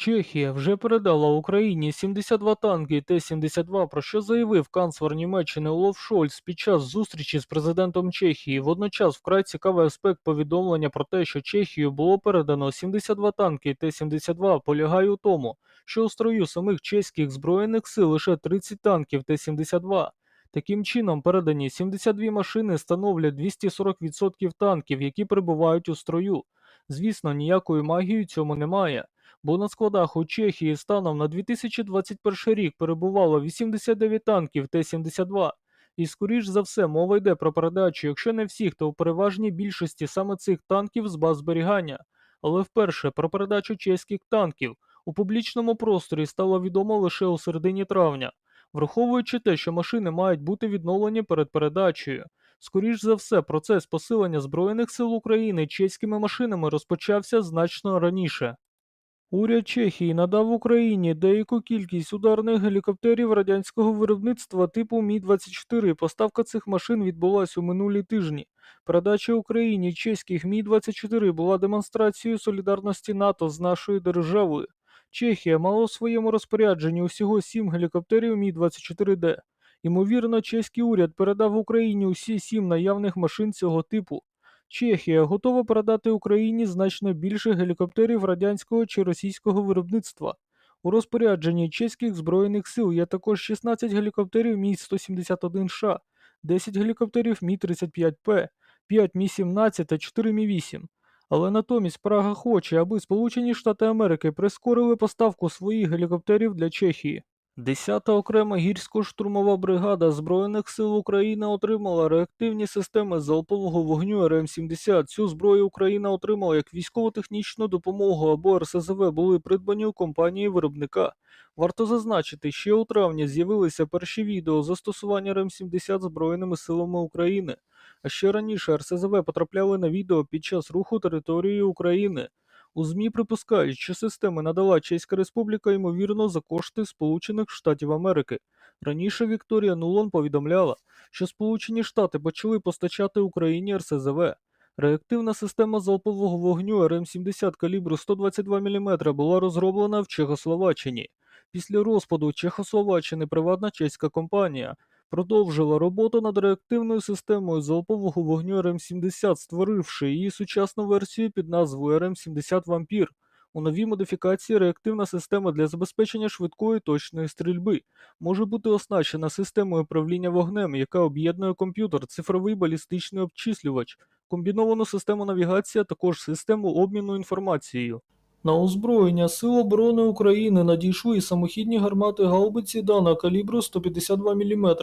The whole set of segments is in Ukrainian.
Чехія вже передала Україні 72 танки Т-72, про що заявив канцлер Німеччини Олаф Шольц під час зустрічі з президентом Чехії. Водночас вкрай цікавий аспект повідомлення про те, що Чехію було передано 72 танки Т-72, полягає у тому, що у строю самих чеських збройних сил лише 30 танків Т-72. Таким чином, передані 72 машини становлять 240% танків, які перебувають у строю. Звісно, ніякої магії цьому немає бо на складах у Чехії станом на 2021 рік перебувало 89 танків Т-72. І скоріш за все мова йде про передачу, якщо не всіх, то у переважній більшості саме цих танків з баз зберігання. Але вперше про передачу чеських танків у публічному просторі стало відомо лише у середині травня, враховуючи те, що машини мають бути відновлені перед передачею. Скоріш за все, процес посилення Збройних сил України чеськими машинами розпочався значно раніше. Уряд Чехії надав Україні деяку кількість ударних гелікоптерів радянського виробництва типу Мі-24. Поставка цих машин відбулася у минулі тижні. Передача Україні чеських Мі-24 була демонстрацією солідарності НАТО з нашою державою. Чехія мала у своєму розпорядженні усього сім гелікоптерів Мі-24Д. Ймовірно, чеський уряд передав Україні усі сім наявних машин цього типу. Чехія готова передати Україні значно більше гелікоптерів радянського чи російського виробництва. У розпорядженні чеських збройних сил є також 16 гелікоптерів Мі-171Ш, 10 гелікоптерів Мі-35П, 5 Мі-17 та 4 Мі-8. Але натомість Прага хоче, аби Сполучені Штати Америки прискорили поставку своїх гелікоптерів для Чехії. 10-та окрема гірсько-штурмова бригада Збройних сил України отримала реактивні системи залпового вогню РМ-70. Цю зброю Україна отримала як військово-технічну допомогу або РСЗВ були придбані у компанії виробника. Варто зазначити, ще у травні з'явилися перші відео застосування РМ-70 Збройними силами України. А ще раніше РСЗВ потрапляли на відео під час руху територією України. У ЗМІ припускають, що системи надала Чеська Республіка, ймовірно, за кошти Сполучених Штатів Америки. Раніше Вікторія Нулон повідомляла, що Сполучені Штати почали постачати Україні РСЗВ. Реактивна система залпового вогню РМ-70 калібру 122 мм була розроблена в Чехословаччині. Після розпаду Чехословаччини приватна чеська компанія продовжила роботу над реактивною системою залпового вогню РМ-70, створивши її сучасну версію під назвою РМ-70 Вампір. У новій модифікації реактивна система для забезпечення швидкої точної стрільби може бути оснащена системою управління вогнем, яка об'єднує комп'ютер, цифровий балістичний обчислювач, комбіновану систему навігації, а також систему обміну інформацією. На озброєння Сил оборони України надійшли самохідні гармати гаубиці Дана калібру 152 мм.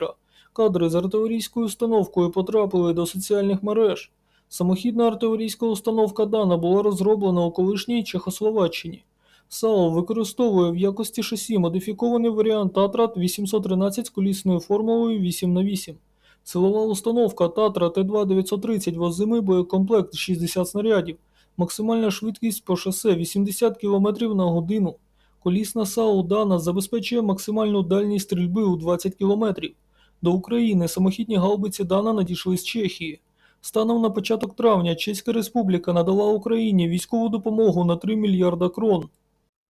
Кадри з артилерійською установкою потрапили до соціальних мереж. Самохідна артилерійська установка Дана була розроблена у колишній Чехословаччині. САУ використовує в якості шасі модифікований варіант Татрат 813 з колісною формулою 8х8. Силова установка Татра Т2-930 возимий боєкомплект 60 снарядів. Максимальна швидкість по шосе 80 км на годину. Колісна САУ Дана забезпечує максимальну дальність стрільби у 20 км. До України самохідні гаубиці Дана надійшли з Чехії. Станом на початок травня Чеська Республіка надала Україні військову допомогу на 3 мільярда крон.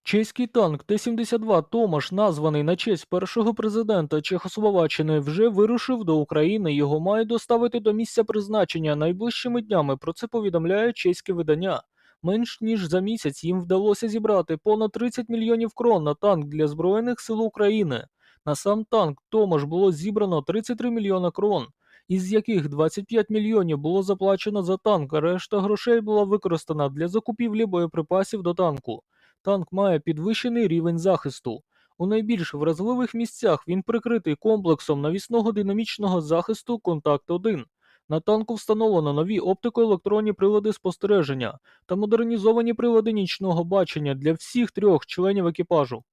Чеський танк Т-72 Томаш, названий на честь першого президента Чехословаччини, вже вирушив до України. Його мають доставити до місця призначення найближчими днями. Про це повідомляє чеське видання. Менш ніж за місяць їм вдалося зібрати понад 30 мільйонів крон на танк для Збройних сил України. На сам танк Томаш було зібрано 33 мільйона крон, із яких 25 мільйонів було заплачено за танк, решта грошей була використана для закупівлі боєприпасів до танку. Танк має підвищений рівень захисту. У найбільш вразливих місцях він прикритий комплексом навісного динамічного захисту Контакт 1. На танку встановлено нові оптико-електронні прилади спостереження та модернізовані прилади нічного бачення для всіх трьох членів екіпажу.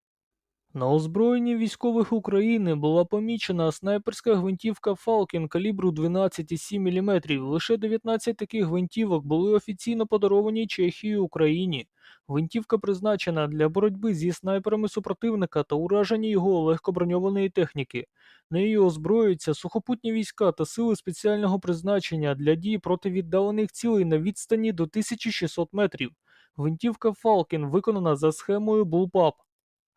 На озброєнні військових України була помічена снайперська гвинтівка Falcon калібру 12,7 мм. Лише 19 таких гвинтівок були офіційно подаровані Чехією Україні. Гвинтівка призначена для боротьби зі снайперами супротивника та ураження його легкоброньованої техніки. Нею озброюються сухопутні війська та сили спеціального призначення для дії проти віддалених цілей на відстані до 1600 метрів. Гвинтівка Фалкін виконана за схемою Bullpup.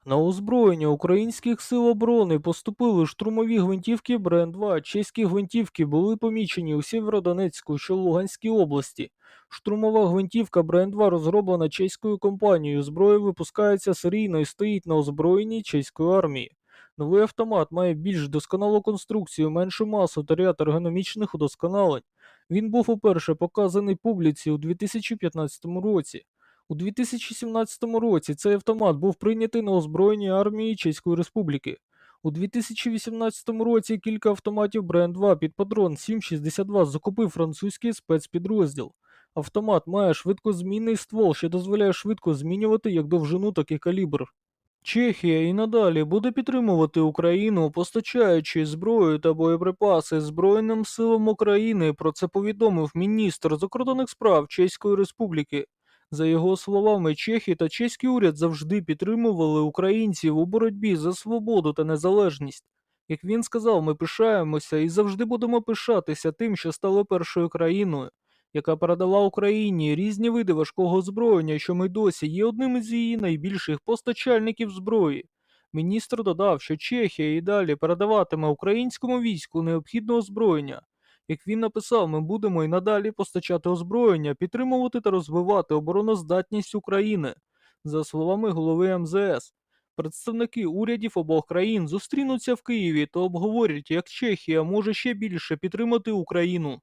На озброєння українських сил оборони поступили штурмові гвинтівки Брен-2. Чеські гвинтівки були помічені у Сєвєродонецьку, що Луганській області. Штурмова гвинтівка Брен-2 розроблена чеською компанією. Зброя випускається серійно і стоїть на озброєнні чеської армії. Новий автомат має більш досконалу конструкцію, меншу масу та ряд ергономічних удосконалень. Він був уперше показаний публіці у 2015 році. У 2017 році цей автомат був прийнятий на озброєння армії Чеської Республіки. У 2018 році кілька автоматів Бренд-2 під патрон 7,62 закупив французький спецпідрозділ. Автомат має швидкозмінний ствол, що дозволяє швидко змінювати як довжину, так і калібр. Чехія і надалі буде підтримувати Україну, постачаючи зброю та боєприпаси Збройним силам України. Про це повідомив міністр закордонних справ Чеської Республіки. За його словами, Чехія та чеський уряд завжди підтримували українців у боротьбі за свободу та незалежність. Як він сказав, ми пишаємося і завжди будемо пишатися тим, що стали першою країною, яка передала Україні різні види важкого озброєння, що ми досі є одним із її найбільших постачальників зброї. Міністр додав, що Чехія і далі передаватиме українському війську необхідне озброєння. Як він написав, ми будемо і надалі постачати озброєння, підтримувати та розвивати обороноздатність України. За словами голови МЗС, представники урядів обох країн зустрінуться в Києві та обговорять, як Чехія може ще більше підтримати Україну.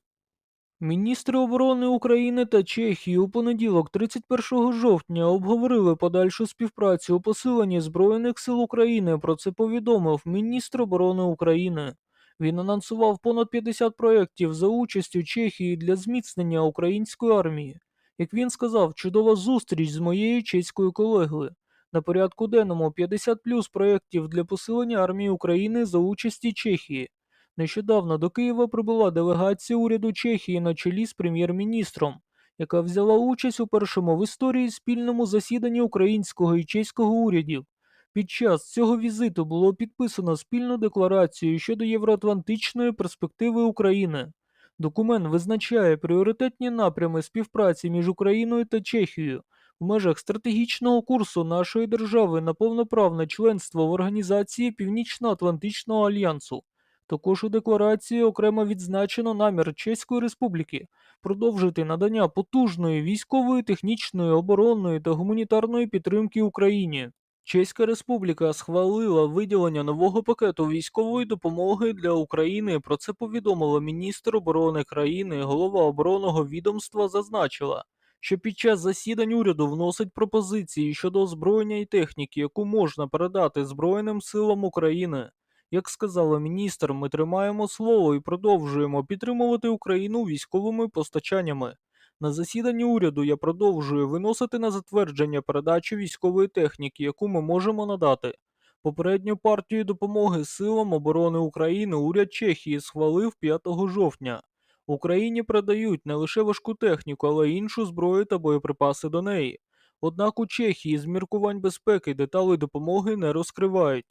Міністри оборони України та Чехії у понеділок, 31 жовтня, обговорили подальшу співпрацю у посиленні Збройних сил України. Про це повідомив міністр оборони України. Він анонсував понад 50 проєктів за участю Чехії для зміцнення української армії. Як він сказав, чудова зустріч з моєю чеською колегою. На порядку денному 50 плюс проєктів для посилення армії України за участі Чехії. Нещодавно до Києва прибула делегація уряду Чехії на чолі з прем'єр-міністром, яка взяла участь у першому в історії спільному засіданні українського і чеського урядів. Під час цього візиту було підписано спільну декларацію щодо євроатлантичної перспективи України. Документ визначає пріоритетні напрями співпраці між Україною та Чехією в межах стратегічного курсу нашої держави на повноправне членство в Організації Північно-Атлантичного альянсу. Також у декларації окремо відзначено намір Чеської Республіки продовжити надання потужної військової, технічної, оборонної та гуманітарної підтримки Україні. Чеська Республіка схвалила виділення нового пакету військової допомоги для України. Про це повідомила міністр оборони країни. Голова оборонного відомства зазначила, що під час засідань уряду вносить пропозиції щодо озброєння і техніки, яку можна передати Збройним силам України. Як сказала міністр, ми тримаємо слово і продовжуємо підтримувати Україну військовими постачаннями. На засіданні уряду я продовжую виносити на затвердження передачу військової техніки, яку ми можемо надати. Попередню партію допомоги силам оборони України уряд Чехії схвалив 5 жовтня. Україні передають не лише важку техніку, але й іншу зброю та боєприпаси до неї. Однак у Чехії з міркувань безпеки деталі допомоги не розкривають.